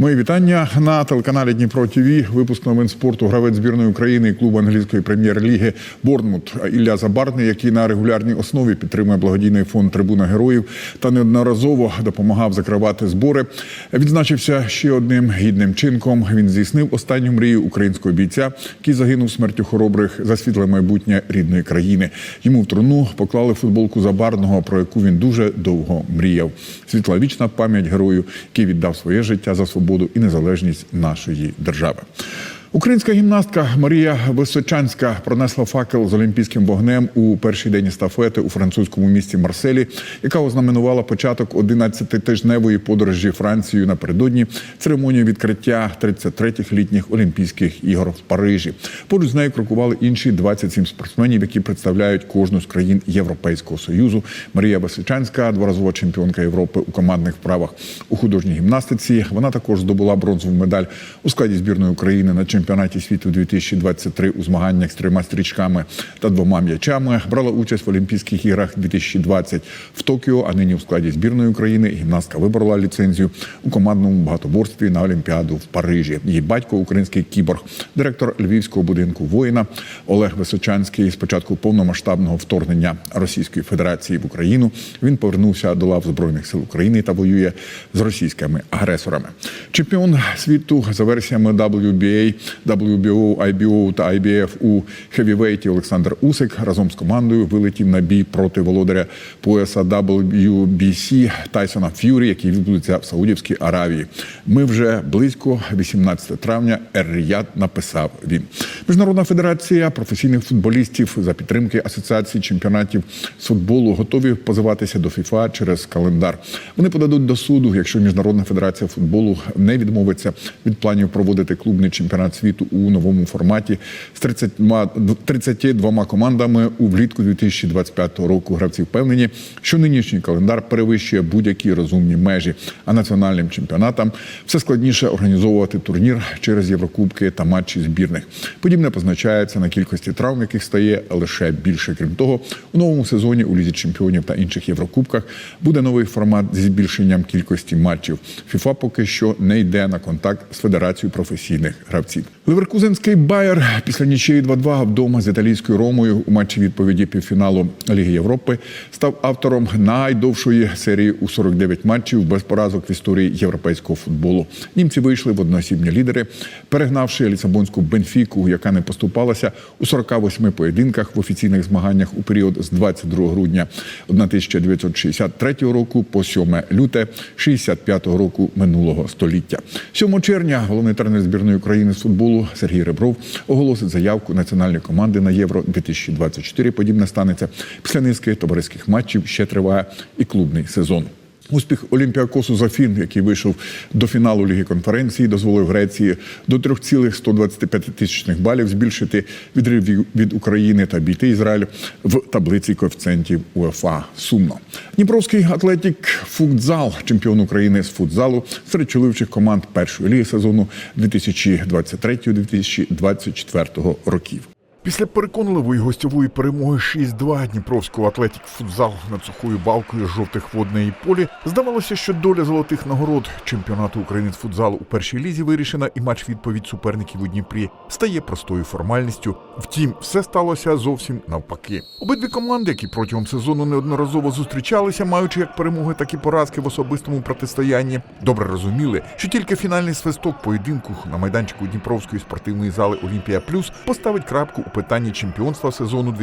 Мої вітання на телеканалі Дніпро ТВ. Випуск новин спорту гравець збірної України і клубу англійської прем'єр-ліги Борнмут Ілля Забарний, який на регулярній основі підтримує благодійний фонд Трибуна Героїв та неодноразово допомагав закривати збори. Відзначився ще одним гідним чинком. Він здійснив останню мрію українського бійця, який загинув смертю хоробрих за світле майбутнє рідної країни. Йому в труну поклали футболку Забарного, про яку він дуже довго мріяв. Світла вічна пам'ять герою, який віддав своє життя за свободу і незалежність нашої держави. Українська гімнастка Марія Височанська пронесла факел з олімпійським вогнем у перший день естафети у французькому місті Марселі, яка ознаменувала початок 11-тижневої подорожі Францією напередодні церемонії відкриття 33-х літніх Олімпійських ігор в Парижі. Поруч з нею крокували інші 27 спортсменів, які представляють кожну з країн Європейського союзу. Марія Височанська, дворазова чемпіонка Європи у командних вправах у художній гімнастиці. Вона також здобула бронзову медаль у складі збірної України на чемпіонаті світу 2023 у змаганнях з трьома стрічками та двома м'ячами. Брала участь в Олімпійських іграх 2020 в Токіо. А нині у складі збірної України гімнастка виборола ліцензію у командному багатоборстві на Олімпіаду в Парижі. Її батько, український кіборг, директор Львівського будинку воїна Олег Височанський. Спочатку повномасштабного вторгнення Російської Федерації в Україну він повернувся до лав збройних сил України та воює з російськими агресорами. Чемпіон світу за версіями WBA, WBO, IBO та IBF у хевівейті Олександр Усик разом з командою вилетів на бій проти володаря пояса WBC Тайсона Ф'юрі, який відбудеться в Саудівській Аравії. Ми вже близько 18 травня. Ер-Ріяд написав він. Міжнародна федерація професійних футболістів за підтримки асоціації чемпіонатів з футболу готові позиватися до ФІФА через календар. Вони подадуть до суду, якщо міжнародна федерація футболу не відмовиться від планів проводити клубний чемпіонат світу у новому форматі з 30, 32 командами у влітку 2025 року. Гравці впевнені, що нинішній календар перевищує будь-які розумні межі, а національним чемпіонатам все складніше організовувати турнір через Єврокубки та матчі збірних. Подібне позначається на кількості травм, яких стає лише більше. Крім того, у новому сезоні у лізі чемпіонів та інших єврокубках буде новий формат зі збільшенням кількості матчів. ФІФА поки що не йде на контакт з федерацією професійних гравців. Ливеркузенський Байер після нічиї 2-2 вдома з італійською Ромою у матчі відповіді півфіналу Ліги Європи став автором найдовшої серії у 49 матчів без поразок в історії європейського футболу. Німці вийшли в одноосібні лідери, перегнавши лісабонську Бенфіку, яка не поступалася у 48 поєдинках в офіційних змаганнях у період з 22 грудня 1963 року по 7 люте 65 року минулого століття. 7 червня головний тренер збірної України з футболу Сергій Ребров оголосить заявку національної команди на євро 2024 Подібне станеться після низки товариських матчів. Ще триває і клубний сезон. Успіх Олімпіакосу Зафін, який вийшов до фіналу Ліги конференції, дозволив Греції до 3,125 тисячних балів збільшити відрив від- від України та бійти Ізраїль в таблиці коефіцієнтів УЕФА. Сумно. Дніпровський атлетік футзал, чемпіон України з футзалу серед чоловічих команд першої ліги сезону 2023-2024 років. Після переконливої гостьової перемоги 6-2 Дніпровського атлетік футзал над сухою балкою жовтих водної полі здавалося, що доля золотих нагород чемпіонату України з футзалу у першій лізі вирішена, і матч відповідь суперників у Дніпрі стає простою формальністю. Втім, все сталося зовсім навпаки. Обидві команди, які протягом сезону неодноразово зустрічалися, маючи як перемоги, так і поразки в особистому протистоянні, добре розуміли, що тільки фінальний свисток поєдинку на майданчику Дніпровської спортивної зали Олімпія Плюс поставить крапку у питанні чемпіонства сезону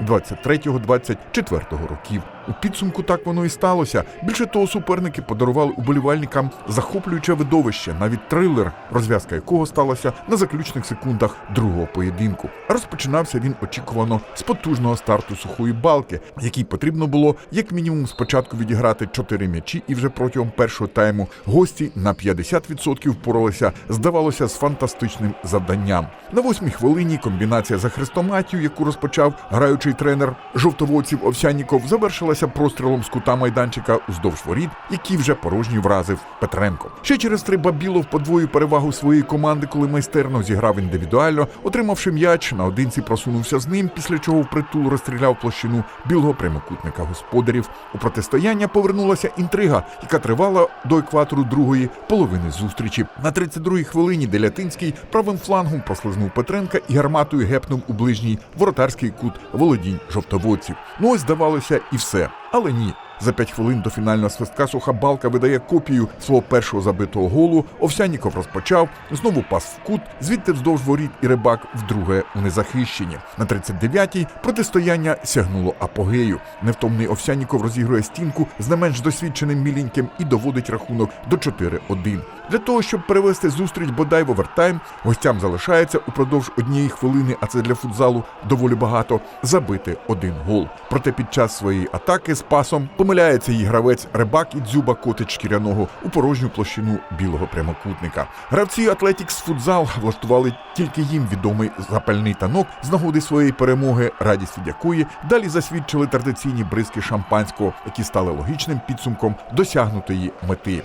2023-2024 років. У підсумку так воно і сталося. Більше того, суперники подарували уболівальникам захоплююче видовище, навіть трилер, розв'язка якого сталася на заключних секундах другого поєдинку. Розпочинався він очікувано з потужного старту сухої балки, якій потрібно було як мінімум спочатку відіграти чотири м'ячі, і вже протягом першого тайму гості на 50% впоралися, здавалося, з фантастичним завданням. На восьмій хвилині комбінація Акція за хрестоматію, яку розпочав граючий тренер жовтоводців Овсянніков, завершилася прострілом з кута майданчика уздовж воріт, який вже порожній вразив Петренко. Ще через три Бабілов подвоїв перевагу своєї команди, коли майстерно зіграв індивідуально, отримавши м'яч, наодинці просунувся з ним, після чого впритул розстріляв площину білого прямокутника господарів. У протистояння повернулася інтрига, яка тривала до екватору другої половини зустрічі. На 32-й хвилині Делятинський правим флангом прослизнув Петренка і гарматою гепнув у ближній воротарський кут володінь жовтоводців. Ну ось здавалося і все. Але ні. За п'ять хвилин до фінального свистка суха балка видає копію свого першого забитого голу. Овсянніков розпочав, знову пас в кут, звідти вздовж воріт і рибак вдруге у незахищенні. На 39-й протистояння сягнуло апогею. Невтомний Овсянніков розігрує стінку з не менш досвідченим міленьким і доводить рахунок до 4-1. Для того, щоб перевести зустріч бодай в овертайм, гостям залишається упродовж однієї хвилини, а це для футзалу доволі багато, забити один гол. Проте під час своєї атаки пасом помиляється її гравець Рибак і дзюба котить шкіряного у порожню площину білого прямокутника. Гравці Атлетікс футзал влаштували тільки їм відомий запальний танок з нагоди своєї перемоги, радість від якої далі засвідчили традиційні бризки шампанського, які стали логічним підсумком досягнутої мети.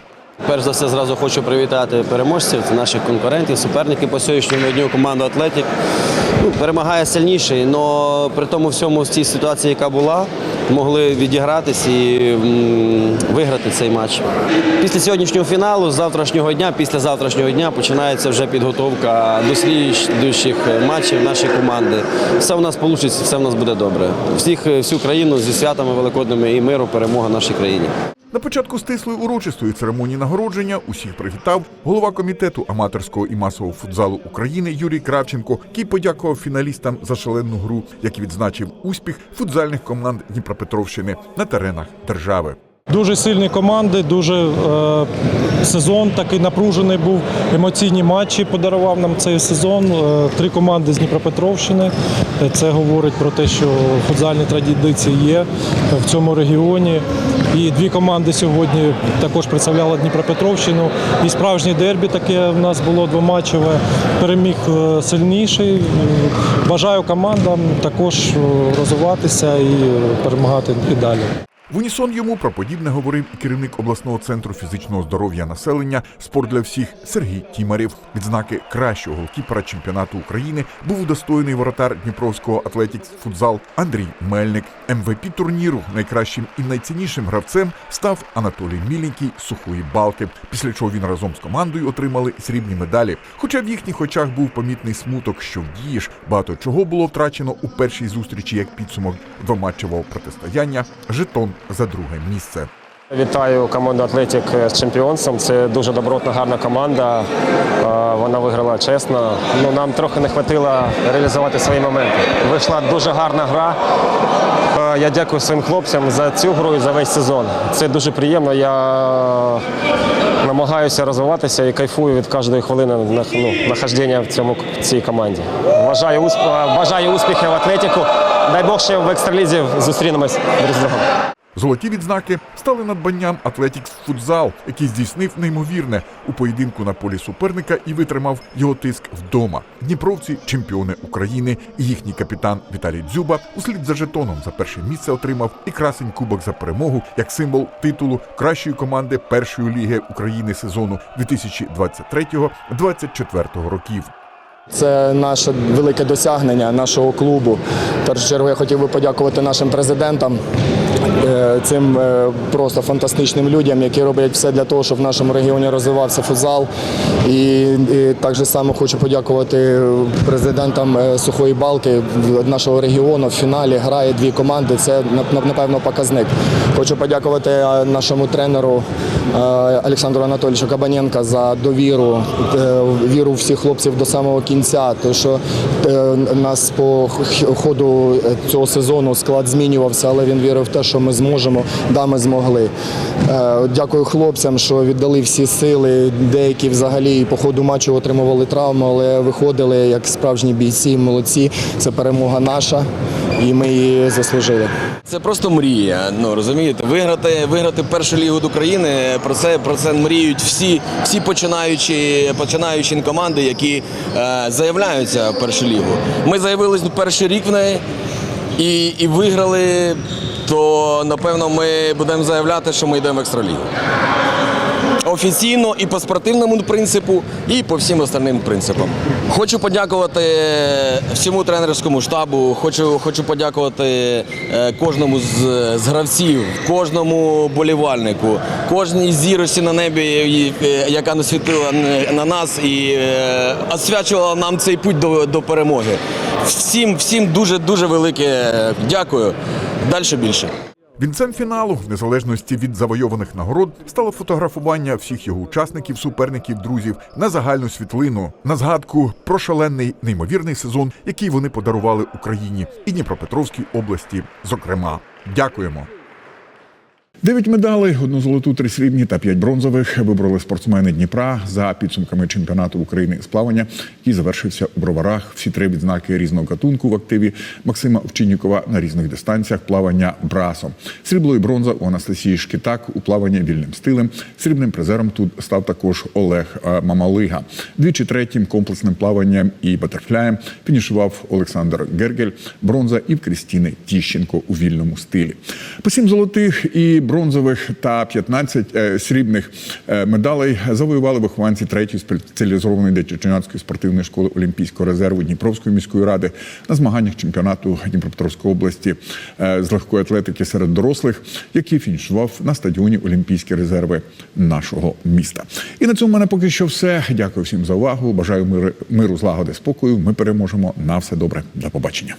Перш за все, зразу хочу привітати переможців, це наших конкурентів, суперників по сьогоднішньому дню команду Атлетік. Ну, перемагає сильніший, але при тому всьому з цій ситуації, яка була, могли відігратись і виграти цей матч. Після сьогоднішнього фіналу, з завтрашнього дня, після завтрашнього дня починається вже підготовка до слідуючих матчів нашої команди. Все у нас вийде, все у нас буде добре. Всіх всю країну зі святами великодними і миру, перемога нашій країні. На початку стислої урочистої церемонії нагородження усіх привітав голова комітету аматорського і масового футзалу України Юрій Кравченко, який подякував фіналістам за шалену гру, як відзначив успіх футзальних команд Дніпропетровщини на теренах держави. Дуже сильні команди, дуже е, сезон такий напружений був. Емоційні матчі подарував нам цей сезон. Е, три команди з Дніпропетровщини. Е, Це говорить про те, що футзальні традиції є в цьому регіоні. І дві команди сьогодні також представляли Дніпропетровщину. І справжнє дербі таке в нас було двоматчеве. Переміг е, сильніший. Бажаю командам також розвиватися і перемагати і далі. В унісон йому про подібне говорив і керівник обласного центру фізичного здоров'я населення «Спорт для всіх Сергій Тімарєв. Відзнаки кращого голкіпера чемпіонату України був удостоєний воротар Дніпровського Атлетікс футзал Андрій Мельник. МВП турніру найкращим і найціннішим гравцем став Анатолій Міленький сухої балки. Після чого він разом з командою отримали срібні медалі. Хоча в їхніх очах був помітний смуток, що вдієш багато чого було втрачено у першій зустрічі як підсумок двоматчевого протистояння. Жетон за друге місце. Вітаю команду Атлетік з чемпіонством. Це дуже добротна, гарна команда. Е, Вона виграла чесно. Ну, нам трохи не вистачило реалізувати свої моменти. Вийшла дуже гарна гра. Е, Я дякую своїм хлопцям за цю гру і за весь сезон. Це дуже приємно. Я намагаюся розвиватися і кайфую від кожної хвилини ну, нахождення в цьому в цій команді. Бажаю, усп... бажаю успіхів Атлетіку. Дай Бог ще в екстралізі зустрінемось другом. Золоті відзнаки стали надбанням Атлетікс футзал, який здійснив неймовірне у поєдинку на полі суперника і витримав його тиск вдома. Дніпровці чемпіони України і їхній капітан Віталій Дзюба услід за жетоном за перше місце отримав і красень кубок за перемогу як символ титулу кращої команди першої ліги України сезону 2023-2024 років. Це наше велике досягнення нашого клубу. Першу чергу я хотів би подякувати нашим президентам, цим е, просто фантастичним людям, які роблять все для того, щоб в нашому регіоні розвивався футзал. І, і так же само хочу подякувати президентам е, Сухої Балки нашого регіону. В фіналі грає дві команди. Це напевно показник. Хочу подякувати е, нашому тренеру е, Олександру Анатолійовичу Кабаненка за довіру, е, віру всіх хлопців до самого кінця. Тому що е, нас по ходу цього сезону склад змінювався, але він вірив в те, що ми зможемо. Да, ми змогли. Е, Дякую хлопцям, що віддали всі сили. Деякі взагалі по ходу матчу отримували травму, але виходили як справжні бійці, молодці. Це перемога наша. і ми її заслужили. Це просто мрія. Ну розумієте, виграти, виграти першу лігу України. Про це про це мріють всі, всі починаючі, починаючі команди, які е, заявляються в першу лігу. Ми заявились перший рік в неї і, і виграли. То напевно ми будемо заявляти, що ми йдемо в екстралігу. Офіційно і по спортивному принципу, і по всім остальним принципам. Хочу подякувати всьому тренерському штабу. Хочу, хочу подякувати е, кожному з, з гравців, кожному болівальнику, кожній зірості на небі, е, яка насвітила на нас і е, освячувала нам цей путь до, до перемоги. Всім, всім дуже дуже велике дякую. Далі більше. Вінцем фіналу, в незалежності від завойованих нагород, стало фотографування всіх його учасників, суперників, друзів на загальну світлину, на згадку про шалений неймовірний сезон, який вони подарували Україні і Дніпропетровській області. Зокрема, дякуємо. Дев'ять медалей, одну золоту, три срібні та п'ять бронзових вибрали спортсмени Дніпра за підсумками чемпіонату України з плавання, який завершився у броварах. Всі три відзнаки різного гатунку в активі Максима Овчиннікова на різних дистанціях плавання брасом. Срібло і бронза у Анастасії Шкітак у плаванні вільним стилем. Срібним призером тут став також Олег е, Мамалига. Двічі третім комплексним плаванням і батерфляєм фінішував Олександр Гергель, бронза і в Крістіни Тіщенко у вільному стилі. По сім золотих і бронзових та 15 е, срібних е, медалей завоювали вихованці третьої спеціалізованої дитячо-юнацької спортивної школи Олімпійського резерву Дніпровської міської ради на змаганнях чемпіонату Дніпропетровської області е, з легкої атлетики серед дорослих, який фінішував на стадіоні Олімпійські резерви нашого міста. І на цьому в мене поки що все. Дякую всім за увагу. Бажаю миру, миру злагоди, спокою. Ми переможемо. На все добре. До побачення.